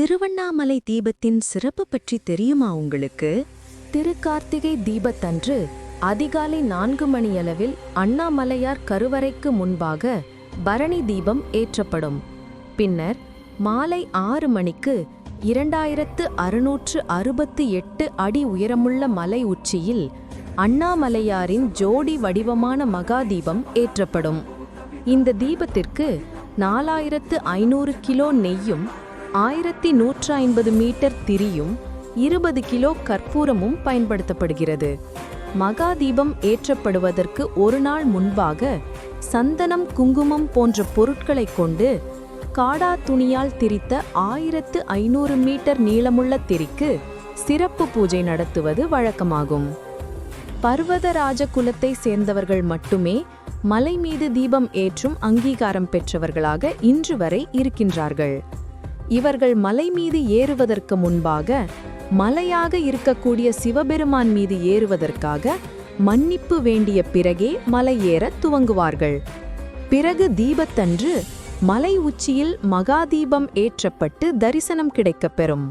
திருவண்ணாமலை தீபத்தின் சிறப்பு பற்றி தெரியுமா உங்களுக்கு? திருக்கார்த்திகை தீபத்தன்று அதிகாலை நான்கு மணியளவில் அண்ணாமலையார் கருவறைக்கு முன்பாக பரணி தீபம் ஏற்றப்படும். பின்னர் மாலை ஆறு மணிக்கு இரண்டாயிரத்து அறுநூற்று அறுபத்து எட்டு அடி உயரமுள்ள மலை உச்சியில் அண்ணாமலையாரின் ஜோடி வடிவமான மகாதீபம் ஏற்றப்படும். இந்த தீபத்திற்கு நாலாயிரத்து ஐநூறு கிலோ நெய்யும் ஆயிரத்தி நூற்று ஐம்பது மீட்டர் திரியும் இருபது கிலோ கற்பூரமும் பயன்படுத்தப்படுகிறது. மகாதீபம் ஏற்றப்படுவதற்கு ஒரு நாள் முன்பாக சந்தனம் குங்குமம் போன்ற பொருட்களைக் கொண்டு காடா துணியால் திரித்த ஆயிரத்து ஐநூறு மீட்டர் நீளமுள்ள திரிக்கு சிறப்பு பூஜை நடத்துவது வழக்கமாகும். பர்வதராஜ குலத்தை சேர்ந்தவர்கள் மட்டுமே மலை மீது தீபம் ஏற்றும் அங்கீகாரம் பெற்றவர்களாக இன்று வரை இருக்கின்றார்கள். இவர்கள் மலை மீது ஏறுவதற்கு முன்பாக மலையாக இருக்கக்கூடிய சிவபெருமான் மீது ஏறுவதற்காக மன்னிப்பு வேண்டிய பிறகே மலை ஏற துவங்குவார்கள். பிறகு தீபத்தன்று மலை உச்சியில் மகாதீபம் ஏற்றப்பட்டு தரிசனம் கிடைக்கப் பெறும்